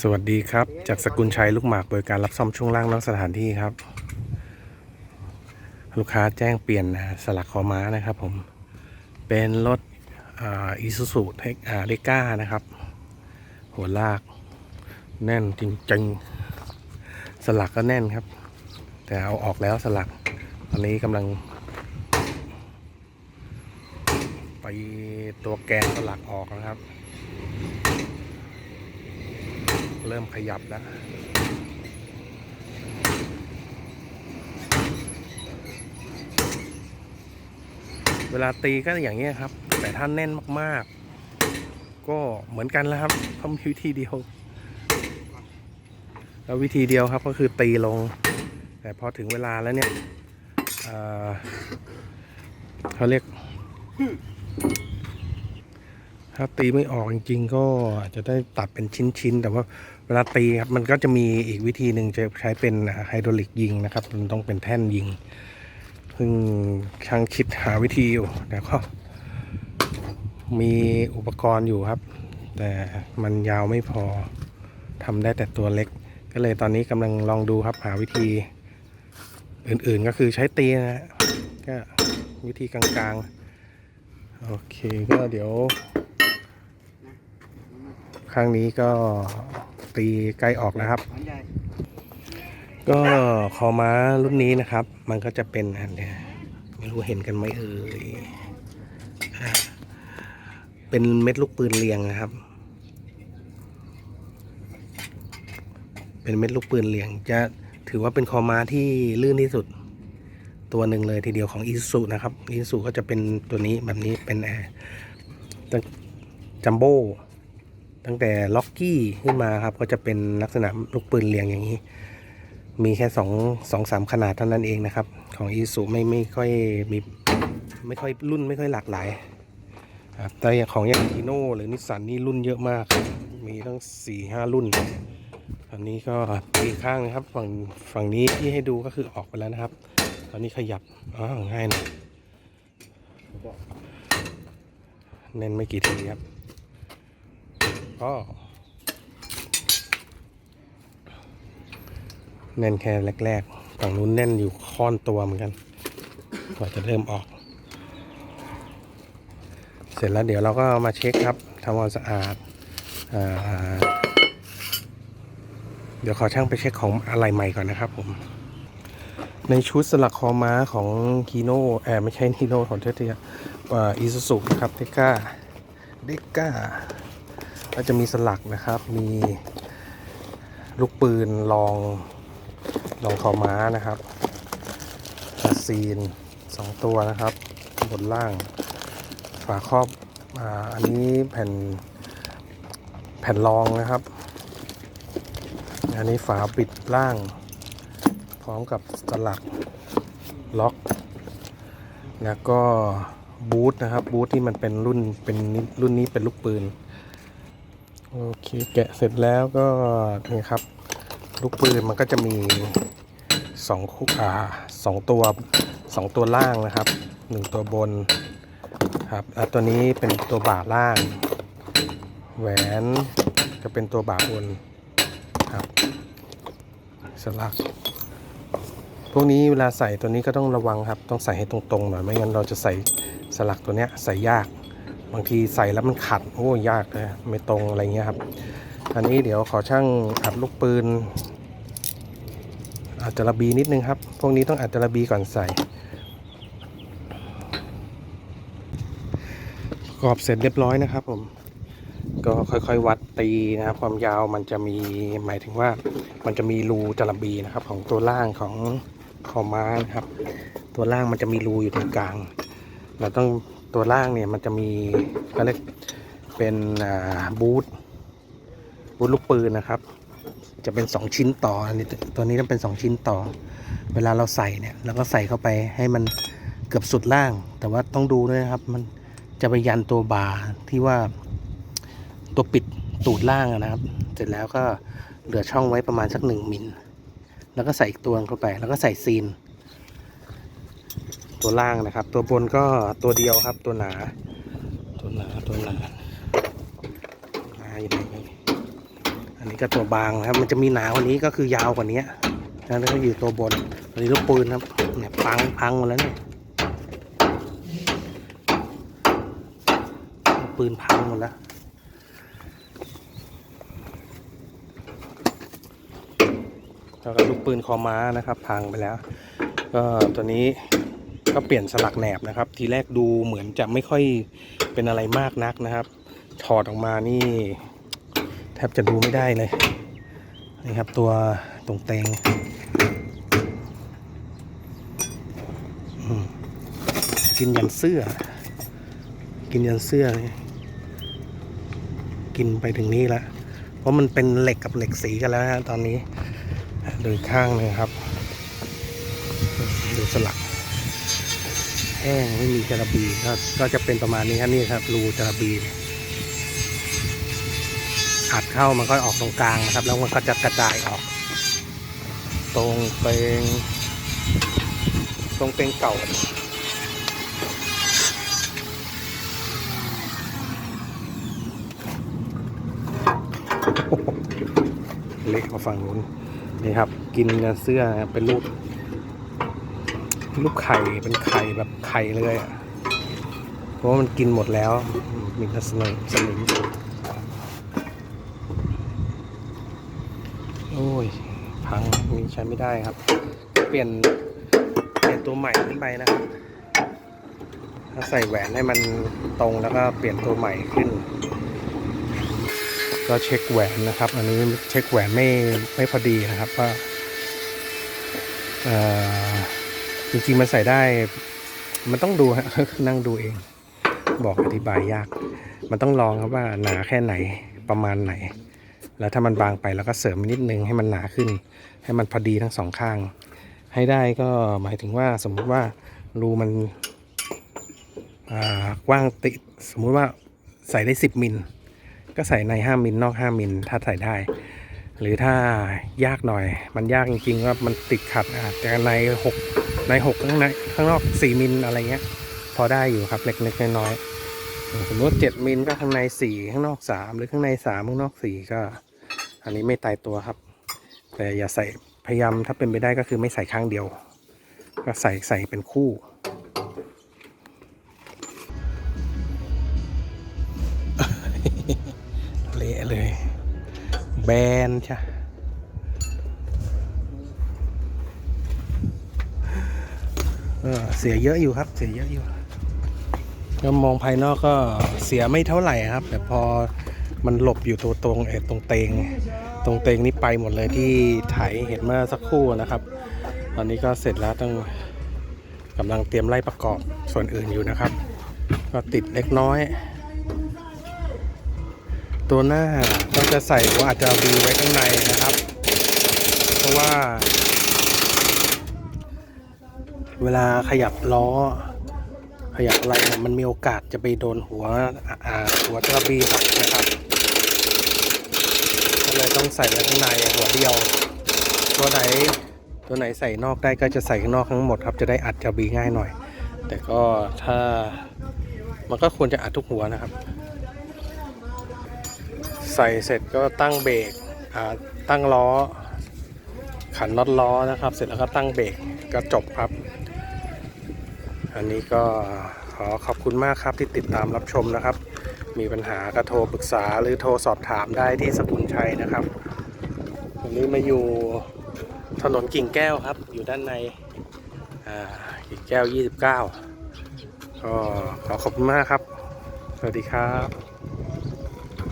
สวัสดีครับ จากสกุลชัยลูกหมากบริการรับซ่อมช่วงล่างนอกสถานที่ครับ ลูกค้าแจ้งเปลี่ยนสลักคอม้านะครับผม เป็นรถอีซูซูเทคเดก้านะครับ หัวลาก แน่นจริงๆ สลักก็แน่นครับ แต่เอาออกแล้วสลักตอนนี้กำลัง ไปตัวแกนสลักออกนะครับ เริ่มขยับแล้วเวลาตีก็อย่างเงี้ครับ แต่ถ้าแน่นมากๆ ก็เหมือนกันแล้วครับเขามีวิธีเดียว แล้ววิธีเดียวครับก็คือตีลง แต่พอถึงเวลาแล้วเนี่ยเเขาเรียก ถ้าตีไม่ออกจริงๆ ก็อาจจะได้ตัดเป็นชิ้นๆ แต่ว่าเวลาตีครับมันก็จะมีอีกวิธีหนึ่งจะใช้เป็นไฮดรอลิกยิงนะครับมันต้องเป็นแท่นยิงเพิ่งช่างคิดหาวิธีอยู่แต่ก็มีอุปกรณ์อยู่ครับ แต่มันยาวไม่พอทำได้แต่ตัวเล็ก ก็เลยตอนนี้กำลังลองดูครับหาวิธีอื่นๆก็คือใช้ตีนะฮะก็วิธีกลางๆ โอเคก็เดี๋ยว ครั้งนี้ก็ตีใกล้ออกแล้วครับ ก็คอม้ารุ่นนี้นะครับ มันก็จะเป็นอันเนี้ยไม่รู้เห็นกันไหมเอ่ยเป็นเม็ดลูกปืนเรียงนะครับ เป็นเม็ดลูกปืนเรียง จะถือว่าเป็นคอม้าที่ลื่นที่สุด ตัวหนึ่งเลยทีเดียวของอีซูนะครับอีซูก็จะเป็นตัวนี้แบบนี้เป็นแอร์จัมโบ้ ตั้งแต่ล็อกกี้ขึ้นมาครับก็จะเป็นลักษณะลูกปืนเรียงอย่างนี้ มีแค่สองสองสามขนาดเท่านั้นเองนะครับ ของอีซูไม่ไม่ค่อยมีไม่ค่อยรุ่นไม่ค่อยหลากหลายครับแต่อย่างของอย่างทีโน่หรือนิสสันนี่รุ่นเยอะมาก มีทั้งสี่ห้ารุ่นอันนี้ก็อีกข้างนะครับฝั่งฝั่งนี้ที่ให้ดูก็คือออกไปแล้วนะครับ ตอนนี้ขยับอ๋อง่ายหนะเน้นไม่กี่ทีครับ ก็แน่นแค่แรกๆฝั่งนู้นแน่นอยู่ค่อนตัวเหมือนกัน กว่าจะเริ่มออก เสร็จแล้วเดี๋ยวเราก็มาเช็คครับทำความสะอาดอาเดี๋ยวขอช่างไปเช็คของอะไรใหม่ก่อนนะครับผม ในชุดสลักคอม้าของคีโน่แอบไม่ใช่คีโน่ของเทสเทียอีซูซุนะครับเดก้าเดก้า ก็จะมีสลักนะครับ มีลูกปืนลองลองคอม้านะครับกระซีนสองตัวนะครับ บนล่าง ฝาครอบออันนี้แผ่นแผ่นรองนะครับ อันนี้ฝาปิดล่าง พร้อมกับสลักล็อกแล้วก็บูทนะครับบูทที่มันเป็นรุ่นเป็นรุ่นนี้เป็นลูกปืน โอเคแกะเสร็จแล้วก็นี่ครับ ลูกปืนมันก็จะมีสองคู่อ่าสองตัวสองตัวล่างนะครับหนึ่งตัวบนครับตัวนี้เป็นตัวบ่าล่าง แหวนจะเป็นตัวบ่าบนครับสลักพวกนี้เวลาใส่ตัวนี้ก็ต้องระวังครับ ต้องใส่ให้ตรงๆหน่อยไม่งั้นเราจะใส่สลักตัวเนี้ยใส่ยาก บางทีใส่แล้วมันขัดโอ้ยากเลยไม่ตรงอะไรเงี้ยครับ อันนี้เดี๋ยวขอช่างอัดลูกปืนอาจจะระบีนิดนึงครับ พวกนี้ต้องอาจจะระบีก่อนใส่ประกอบเสร็จเรียบร้อยนะครับผมก็ค่อยๆ วัดตีนะครับความยาวมันจะมีหมายถึงว่ามันจะมีรูจระบีนะครับ ของตัวล่างของคอม้านะครับ ตัวล่างมันจะมีรูอยู่ตรงกลาง เราต้อง ตัวล่างเนี่ยมันจะมีก็เรียกเป็นบูทบูทลูกปืนนะครับ จะเป็นสองชิ้นต่ออันนี้ตัวนี้ต้องเป็นสองชิ้นต่อ เวลาเราใส่เนี่ยเราก็ใส่เข้าไปให้มันเกือบสุดล่าง แต่ว่าต้องดูด้วยนะครับ มันจะไปยันตัวบาร์ที่ว่าตัวปิดตูดล่างนะครับ เสร็จแล้วก็เหลือช่องไว้ประมาณสักหนึ่งมิลแล้วก็ใส่อีกตัวเข้าไป แล้วก็ใส่ซีน ตัวล่างนะครับ ตัวบนก็ตัวเดียวครับ ตัวหนา ตัวหนาตัวหนาหนาอยู่ไหนอ่อันนี้ก็ตัวบางนะครับ มันจะมีหนากว่านี้ก็คือยาวกว่านี้นะแล้วก็อยู่ตัวบนอันนี้ลูกปืนครับเนี่ยพังพังหมดแล้วเนี่ยปืนพังหมดแล้วแล้วก็ลูกปืนคอม้านะครับ พังไปแล้ว ก็ตัวนี้ ก็เปลี่ยนสลักแหนบนะครับ ทีแรกดูเหมือนจะไม่ค่อยเป็นอะไรมากนักนะครับ ถอดออกมานี่ แทบจะดูไม่ได้เลยนี่ครับตัวตรงเตงกินยันเสื้อ กินยันเสื้อ กินไปถึงนี่แล้วเพราะมันเป็นเหล็กกับเหล็กสีกันแล้วนะตอนนี้ดูข้างหนึงครับ ดูสลัก แห้งไม่มีจระบีก็ก็จะเป็นประมาณนี้ครับนี่ครับรูจระบีอัดเข้ามันก็ออกตรงกลางนะครับ แล้วมันก็จะกระจายออก ตรงเปงตรงเปงเก่าเละกว่าฝั่งนู้นนี่ครับ กินกันเสื้อเป็นรูป รูปไข่เป็นไข่แบบไข่เลยอะ เพราะว่ามันกินหมดแล้ว มีแต่สนิมสนิมโอ้ย พังมีใช้ไม่ได้ครับ เปลี่ยนเปลี่ยนตัวใหม่ขึ้นไปนะครับถ้าใส่แหวนให้มันตรงแล้วก็เปลี่ยนตัวใหม่ขึ้น ก็เช็คแหวนนะครับ อันนี้เช็คแหวนไม่ไม่พอดีนะครับว่าเอ่อ จริงๆมันใส่ได้ มันต้องดูฮะนั่งดูเอง บอกอธิบายยาก มันต้องลองครับว่าหนาแค่ไหนประมาณไหน แล้วถ้ามันบางไปเราก็เสริมนิดนึงให้มันหนาขึ้น ให้มันพอดีทั้งสองข้าง ให้ได้ก็หมายถึงว่าสมมุติว่ารูมันอ่ากว้างติสมมุติว่าใส่ได้ 10มิลก็ใส่ใน 5มิลนอก 5มิลถ้าใส่ได้ หรือถ้ายากหน่อย มันยากจริงๆว่ามันติดขัดอาจจะในหกในหกข้างในข้างนอกสี่มิลอะไรเงี้ย พอได้อยู่ครับเล็กๆน้อยๆสมมติเจ็ดมิลก็ข้างในสี่ข้างนอกสามหรือข้างในสามข้างนอกสี่ก็ อันนี้ไม่ตายตัวครับ แต่อย่าใส่พยายามถ้าเป็นไปได้ก็คือไม่ใส่ข้างเดียว ก็ใส่ใส่เป็นคู่ แบนใช่เสียเยอะอยู่ครับ เสียเยอะอยู่ก็มองภายนอกก็เสียไม่เท่าไหร่ครับ แต่พอมันหลบอยู่ตัวตรงเออตรงเตง ตรงเตงนี่ไปหมดเลยที่ไถเห็นเมื่อสักครู่นะครับ ตอนนี้ก็เสร็จแล้วต้องกำลังเตรียมไล่ประกอบส่วนอื่นอยู่นะครับ ก็ติดเล็กน้อย ตัวหน้าก็จะใส่หัวอาจจะบีไว้ข้างในนะครับ เพราะว่า เวลาขยับล้อ ขยับอะไรเนี่ยมันมีโอกาสจะไปโดนหัวหัวกระบีครับนะครับก็เลยต้องใส่ไว้ข้างในหัวเดียว ตัวไหนตัวไหนใส่นอกได้ก็จะใส่ข้างนอกทั้งหมดครับจะได้อัดจะบีง่ายหน่อย แต่ก็ถ้ามันก็ควรจะอัดทุกหัวนะครับ ใส่เสร็จก็ตั้งเบรกตั้งล้อ ขันน็อตล้อนะครับ เสร็จแล้วก็ตั้งเบรกก็จบครับ อันนี้ก็ขอขอบคุณมากครับที่ติดตามรับชมนะครับ มีปัญหาก็โทรปรึกษาหรือโทรสอบถามได้ที่สกุลชัยนะครับวันนี้มาอยู่ถนนกิ่งแก้วครับ อยู่ด้านในกิ่งแก้ว 29ก็ขอขอบคุณมากครับ สวัสดีครับ